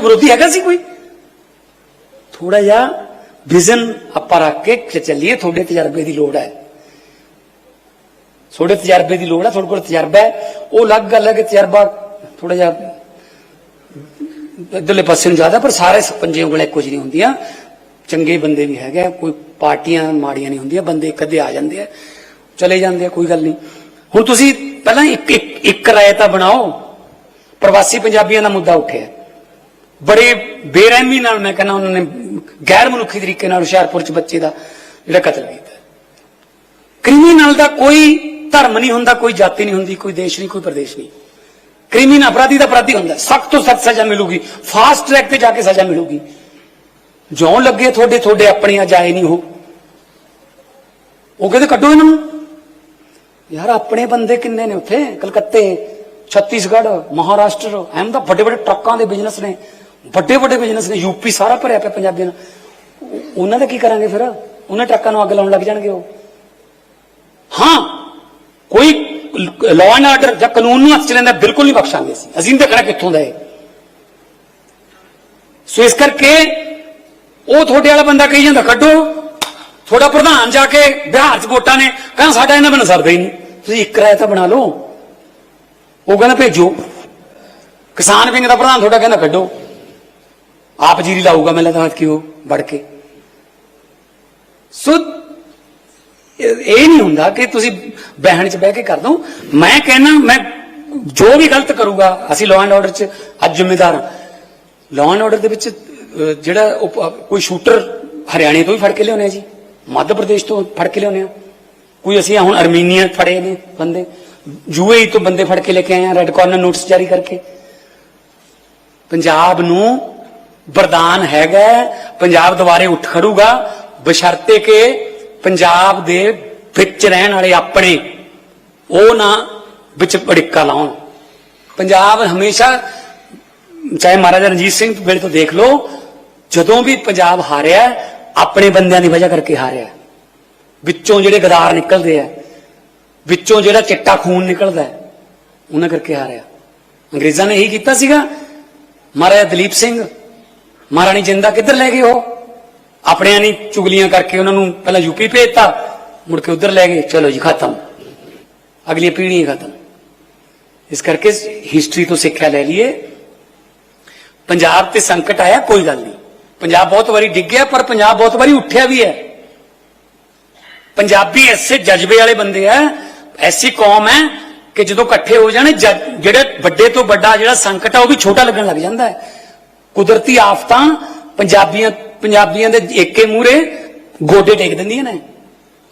ਵਿਰੋਧੀ ਹੈਗਾ ਸੀ ਕੋਈ ਥੋੜਾ ਜਿਹਾ ਵਿਜ਼ਨ ਆਪਾਂ ਰੱਖ ਕੇ ਚੱਲੀਏ ਤੁਹਾਡੇ ਤਜਰਬੇ ਦੀ ਲੋੜ ਹੈ ਤੁਹਾਡੇ ਤਜਰਬੇ ਦੀ ਲੋੜ ਹੈ ਤੁਹਾਡੇ ਕੋਲ ਤਜਰਬਾ ਹੈ ਉਹ ਅਲੱਗ ਗੱਲ ਹੈ ਕਿ ਤਜਰਬਾ ਥੋੜਾ ਜਿਹਾ ਇਧਰਲੇ ਪਾਸੇ ਨੂੰ ਜ਼ਿਆਦਾ ਪਰ ਸਾਰੇ ਪੰਜੇ ਉਂਗਲਾਂ ਇੱਕੋ ਨਹੀਂ ਹੁੰਦੀਆਂ ਚੰਗੇ ਬੰਦੇ ਵੀ ਹੈਗੇ ਕੋਈ ਪਾਰਟੀਆਂ ਮਾੜੀਆਂ ਨਹੀਂ ਹੁੰਦੀਆਂ ਬੰਦੇ ਕਦੇ ਆ ਜਾਂਦੇ ਆ ਚਲੇ ਜਾਂਦੇ ਆ ਕੋਈ ਗੱਲ ਨਹੀਂ ਹੁਣ ਤੁਸੀਂ ਪਹਿਲਾਂ ਇੱਕ ਇੱਕ ਇੱਕ ਰਾਏ ਤਾਂ ਬਣਾਓ ਪ੍ਰਵਾਸੀ ਪੰਜਾਬੀਆਂ ਦਾ ਮੁੱਦਾ ਉੱਠਿਆ ਬੜੇ ਬੇਰਹਿਮੀ ਨਾਲ ਮੈਂ ਕਹਿੰਦਾ ਉਹਨਾਂ ਨੇ ਗੈਰ ਮਨੁੱਖੀ ਤਰੀਕੇ ਨਾਲ ਹੁਸ਼ਿਆਰਪੁਰ ਚ ਬੱਚੇ ਦਾ ਜਿਹੜਾ ਕਤਲ ਕੀਤਾ। ਕ੍ਰਿਮੀਨਲ ਦਾ ਕੋਈ ਧਰਮ ਨਹੀਂ ਹੁੰਦਾ, ਕੋਈ ਜਾਤੀ ਨਹੀਂ ਹੁੰਦੀ, ਕੋਈ ਦੇਸ਼ ਨਹੀਂ, ਕੋਈ ਪ੍ਰਦੇਸ਼ ਨਹੀਂ। ਕ੍ਰਿਮੀਨਲ ਅਪਰਾਧੀ ਦਾ ਅਪਰਾਧੀ ਹੁੰਦਾ। ਸਖਤ ਤੋਂ ਸਖਤ ਸਜ਼ਾ ਮਿਲੂਗੀ। ਫਾਸਟ ਟਰੈਕ ਤੇ ਜਾ ਕੇ ਸਜ਼ਾ ਮਿਲੂਗੀ। ਜਿਉਂ ਲੱਗੇ ਤੁਹਾਡੇ ਤੁਹਾਡੇ ਆਪਣੇ ਆ ਜਾਏ ਨਹੀਂ ਹੋ ਉਹ ਕਹਿੰਦੇ ਕੱਢੋ ਇਹਨਾਂ ਨੂੰ। ਯਾਰ ਆਪਣੇ ਬੰਦੇ ਕਿੰਨੇ ਨੇ ਉੱਥੇ? ਕਲਕੱਤੇ, ਛੱਤੀਸਗੜ੍ਹ, ਮਹਾਰਾਸ਼ਟਰ ਐਮ ਦਾ ਵੱਡੇ ਵੱਡੇ ਟਰੱਕਾਂ ਦੇ ਬਿਜ਼ਨਸ ਨੇ। ਵੱਡੇ ਵੱਡੇ ਬਿਜ਼ਨਸ ਨੇ ਯੂਪੀ ਸਾਰਾ ਭਰਿਆ ਪਿਆ ਪੰਜਾਬੀਆਂ ਨਾਲ। ਉਹਨਾਂ ਦਾ ਕੀ ਕਰਾਂਗੇ ਫਿਰ? ਉਹਨਾਂ ਟਰੱਕਾਂ ਨੂੰ ਅੱਗ ਲਾਉਣ ਲੱਗ ਜਾਣਗੇ ਉਹ। ਹਾਂ, ਕੋਈ ਲਾਅ ਐਂਡ ਆਰਡਰ ਜਾਂ ਕਾਨੂੰਨ ਨੂੰ ਹੱਥ ਚ ਲੈਂਦਾ, ਬਿਲਕੁਲ ਨਹੀਂ ਬਖਸ਼ਾਂਗੇ ਅਸੀਂ। ਅਸੀਂ ਨਹੀਂ ਦੇਖਣਾ ਕਿੱਥੋਂ ਦਾ ਹੈ ਸੋ ਇਸ ਕਰਕੇ ਉਹ ਤੁਹਾਡੇ ਵਾਲਾ ਬੰਦਾ ਕਹੀ ਜਾਂਦਾ, ਕੱਢੋ। ਤੁਹਾਡਾ ਪ੍ਰਧਾਨ ਜਾ ਕੇ ਬਿਹਾਰ ਚ ਵੋਟਾਂ ਨੇ, ਕਹਿੰਦਾ ਸਾਡਾ ਇਹਨਾਂ ਬਿਨਾਂ ਸਰਦਾ ਹੀ ਨਹੀਂ। ਤੁਸੀਂ ਇੱਕ ਰਾਇ ਤਾਂ ਬਣਾ ਲਓ। ਉਹ ਕਹਿੰਦਾ ਭੇਜੋ। ਕਿਸਾਨ ਵਿੰਗ ਦਾ ਪ੍ਰਧਾਨ ਤੁਹਾਡਾ ਕਹਿੰਦਾ ਕੱਢੋ। ਆਪ ਜੀਰੀ ਲਾਊਗਾ ਮੈਂ ਲੱਗਦਾ ਕਿਉਂ ਵੜ ਕੇ? ਸੋ ਇਹ ਨਹੀਂ ਹੁੰਦਾ ਕਿ ਤੁਸੀਂ ਬਹਿਣ 'ਚ ਬਹਿ ਕੇ ਕਰ ਦੋ। ਮੈਂ ਕਹਿੰਦਾ ਮੈਂ ਜੋ ਵੀ ਗਲਤ ਕਰੂਗਾ, ਅਸੀਂ ਲਾਅ ਐਂਡ ਆਰਡਰ 'ਚ ਅੱਜ ਜ਼ਿੰਮੇਦਾਰ ਹਾਂ। ਲਾਅ ਐਂਡ ਆਰਡਰ ਦੇ ਵਿੱਚ ਜਿਹੜਾ ਉਹ ਕੋਈ ਸ਼ੂਟਰ ਹਰਿਆਣੇ ਤੋਂ ਵੀ ਫੜ ਕੇ ਲਿਆਉਂਦੇ ਆ ਜੀ, ਮੱਧ ਪ੍ਰਦੇਸ਼ ਤੋਂ ਫੜ ਕੇ ਲਿਆਉਂਦੇ ਆ। ਕੋਈ ਅਸੀਂ ਹੁਣ ਅਰਮੀਨੀਆ ਫੜੇ ਨੇ ਬੰਦੇ ਯੂਏਈ ਤੋਂ ਬੰਦੇ ਫੜ ਕੇ ਲੈ ਕੇ ਆਏ ਆ ਰੈੱਡ ਕਾਰਨਰ ਨੋਟਿਸ ਜਾਰੀ ਕਰਕੇ। ਪੰਜਾਬ ਨੂੰ ਵਰਦਾਨ ਹੈਗਾ ਪੰਜਾਬ ਦੁਬਾਰੇ ਉੱਠ ਖੜੂਗਾ। ਬਸ਼ਰਤੇ ਕਿ ਪੰਜਾਬ ਦੇ ਵਿੱਚ ਰਹਿਣ ਵਾਲੇ ਆਪਣੇ, ਉਹ ਨਾ ਵਿੱਚ ਅੜਿੱਕਾ ਲਾਉਣ। ਪੰਜਾਬ ਹਮੇਸ਼ਾ, ਚਾਹੇ ਮਹਾਰਾਜਾ ਰਣਜੀਤ ਸਿੰਘ ਵੇਲੇ ਤੋਂ ਦੇਖ ਲਓ, ਜਦੋਂ ਵੀ ਪੰਜਾਬ ਹਾਰਿਆ, ਆਪਣੇ ਬੰਦਿਆਂ ਦੀ ਵਜ੍ਹਾ ਕਰਕੇ ਹਾਰਿਆ। ਵਿੱਚੋਂ ਜਿਹੜੇ ਗਦਾਰ ਨਿਕਲਦੇ ਆ, ਵਿੱਚੋਂ ਜਿਹੜਾ ਚਿੱਟਾ ਖੂਨ ਨਿਕਲਦਾ, ਉਹਨਾਂ ਕਰਕੇ ਹਾਰਿਆ। ਅੰਗਰੇਜ਼ਾਂ ਨੇ ਇਹੀ ਕੀਤਾ ਸੀਗਾ। ਮਹਾਰਾਜਾ ਦਲੀਪ ਸਿੰਘ ਮਹਾਰਾਣੀ ਜਿੰਦਾ ਕਿੱਧਰ ਲੈ ਗਏ ਉਹ? ਆਪਣਿਆਂ ਨੇ ਚੁਗਲੀਆਂ ਕਰਕੇ ਉਹਨਾਂ ਨੂੰ ਪਹਿਲਾਂ ਯੂਪੀ ਭੇਜਤਾ, ਮੁੜ ਕੇ ਉਧਰ ਲੈ ਗਏ। ਚਲੋ ਜੀ, ਖਤਮ। ਅਗਲੀ ਪੀੜ੍ਹੀ ਖਤਮ। ਇਸ ਕਰਕੇ ਹਿਸਟਰੀ ਤੋਂ ਸਿੱਖਿਆ ਲੈ ਲਈਏ। ਪੰਜਾਬ ਤੇ ਸੰਕਟ ਆਇਆ, ਕੋਈ ਗੱਲ ਨਹੀਂ। ਪੰਜਾਬ ਬਹੁਤ ਵਾਰੀ ਡਿੱਗਿਆ ਪਰ ਪੰਜਾਬ ਬਹੁਤ ਵਾਰੀ ਉੱਠਿਆ ਵੀ ਹੈ। ਪੰਜਾਬੀ ਐਸੇ ਜਜ਼ਬੇ ਵਾਲੇ ਬੰਦੇ ਆ, ਐਸੀ ਕੌਮ ਹੈ ਕਿ ਜਦੋਂ ਇਕੱਠੇ ਹੋ ਜਾਣੇ, ਜਦ- ਜਿਹੜੇ ਵੱਡੇ ਤੋਂ ਵੱਡਾ ਜਿਹੜਾ ਸੰਕਟ ਆ, ਉਹ ਵੀ ਛੋਟਾ ਲੱਗਣ ਲੱਗ ਜਾਂਦਾ ਹੈ। ਕੁਦਰਤੀ ਆਫਤਾਂ ਪੰਜਾਬੀਆਂ ਪੰਜਾਬੀਆਂ ਦੇ ਏਕੇ ਮੂਰੇ ਗੋਡੇ ਟੇਕ ਦਿੰਦੀਆਂ ਨੇ।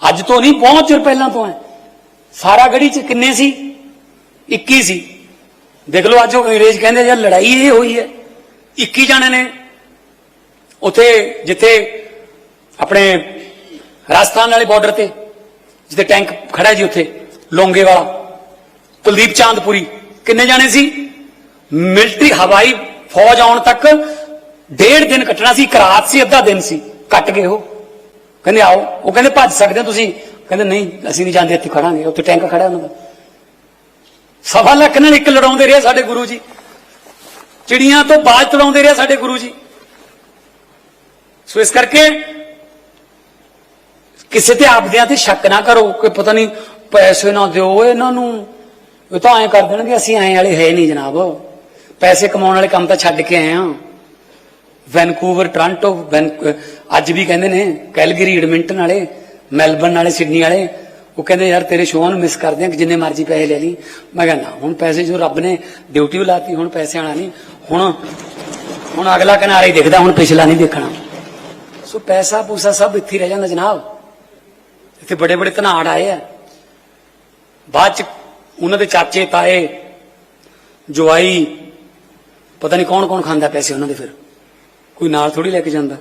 ਅੱਜ ਤੋਂ ਨਹੀਂ, ਬਹੁਤ ਚਿਰ ਪਹਿਲਾਂ ਤੋਂ ਹੈ। ਸਾਰਾ ਗੜੀ ਚ ਕਿੰਨੇ ਸੀ? 21 ਸੀ। ਦੇਖ ਲਓ, ਅੱਜ ਉਹ ਅੰਗਰੇਜ਼ ਕਹਿੰਦੇ ਯਾਰ ਲੜਾਈ ਇਹ ਹੋਈ ਹੈ। 21 ਜਾਣੇ ਨੇ। ਉਥੇ, ਜਿੱਥੇ ਆਪਣੇ ਰਾਜਸਥਾਨ ਵਾਲੇ ਬਾਰਡਰ ਤੇ, ਜਿੱਥੇ ਟੈਂਕ ਖੜਾ ਜੀ ਉੱਥੇ, ਲੋਂਗੇ ਵਾਲਾ, ਕੁਲਦੀਪ ਚਾਂਦਪੁਰੀ। ਕਿੰਨੇ ਜਾਣੇ ਸੀ? ਮਿਲਟਰੀ ਹਵਾਈ ਫੌਜ ਆਉਣ ਤੱਕ ਡੇਢ ਦਿਨ ਕੱਟਣਾ ਸੀ, ਇੱਕ ਰਾਤ ਸੀ, ਅੱਧਾ ਦਿਨ ਸੀ। ਕੱਟ ਗਏ ਉਹ। ਕਹਿੰਦੇ ਆਓ। ਉਹ ਕਹਿੰਦੇ ਭੱਜ ਸਕਦੇ ਹੋ ਤੁਸੀਂ। ਕਹਿੰਦੇ ਨਹੀਂ, ਅਸੀਂ ਨਹੀਂ ਜਾਂਦੇ, ਇੱਥੇ ਖੜਾਂਗੇ। ਉੱਥੇ ਟੈਂਕ ਖੜਾ ਉਹਨਾਂ ਦਾ। ਸਵਾ ਲੱਖ ਨਾਲ ਇੱਕ ਲੜਾਉਂਦੇ ਰਹੇ ਸਾਡੇ ਗੁਰੂ ਜੀ। ਚਿੜੀਆਂ ਤੋਂ ਬਾਜ ਤੜਾਉਂਦੇ ਰਹੇ ਸਾਡੇ ਗੁਰੂ ਜੀ। ਸੋ ਇਸ ਕਰਕੇ ਕਿਸੇ ਤੇ ਆਪਦਿਆਂ ਤੇ ਸ਼ੱਕ ਨਾ ਕਰੋ। ਕਿ ਪਤਾ ਨਹੀਂ, ਪੈਸੇ ਨਾ ਦਿਓ। ਇਹਨਾਂ ਨੂੰ ਇਹ ਤਾਂ ਐਂ ਕਰ ਦੇਣਗੇ, ਅਸੀਂ ਐਂ ਵਾਲੇ ਹੈ ਨਹੀਂ ਜਨਾਬ। ਪੈਸੇ ਕਮਾਉਣ ਵਾਲੇ ਕੰਮ ਤਾਂ ਛੱਡ ਕੇ ਆਏ ਆ। ਵੈਨਕੂਵਰ, ਟੋਰਾਂਟੋ, ਵੈਨ ਅੱਜ ਵੀ ਕਹਿੰਦੇ ਨੇ, ਕੈਲਗਰੀ, ਐਡਮਿੰਟਨ ਵਾਲੇ, ਮੈਲਬਰਨ ਵਾਲੇ, ਸਿਡਨੀ ਵਾਲੇ, ਉਹ ਕਹਿੰਦੇ, ਯਾਰ, ਤੇਰੇ ਸ਼ੋਅ ਨੂੰ ਮਿਸ ਕਰਦੇ ਆ ਕਿ ਜਿੰਨੇ ਮਰਜ਼ੀ ਪੈਸੇ ਲੈ ਲਈ। ਮੈਂ ਕਹਿੰਦਾ ਹੁਣ ਪੈਸੇ ਜੋ ਰੱਬ ਨੇ ਡਿਊਟੀ ਵੀ ਲਾਤੀ, ਹੁਣ ਪੈਸੇ ਆਣਾ ਨਹੀਂ। ਹੁਣ ਹੁਣ ਅਗਲਾ ਕਿਨਾਰਾ ਹੀ ਦੇਖਦਾ, ਹੁਣ ਪਿਛਲਾ ਨਹੀਂ ਦੇਖਣਾ। ਸੋ ਪੈਸਾ ਪੂਸਾ ਸਭ ਇੱਥੇ ਰਹਿ ਜਾਂਦਾ ਜਨਾਬ। ਇੱਥੇ ਬੜੇ ਬੜੇ ਧਨਾੜ ਆਏ ਆ। ਬਾਅਦ ਚ ਉਹਨਾਂ ਦੇ ਚਾਚੇ, ਤਾਏ, ਜਵਾਈ ਪਤਾ ਨਹੀਂ ਕੌਣ ਕੌਣ ਖਾਂਦਾ ਪੈਸੇ ਉਹਨਾਂ ਦੇ ਫਿਰ। ਕੋਈ ਨਾਲ ਥੋੜੀ ਲੈ ਕੇ ਜਾਂਦਾ।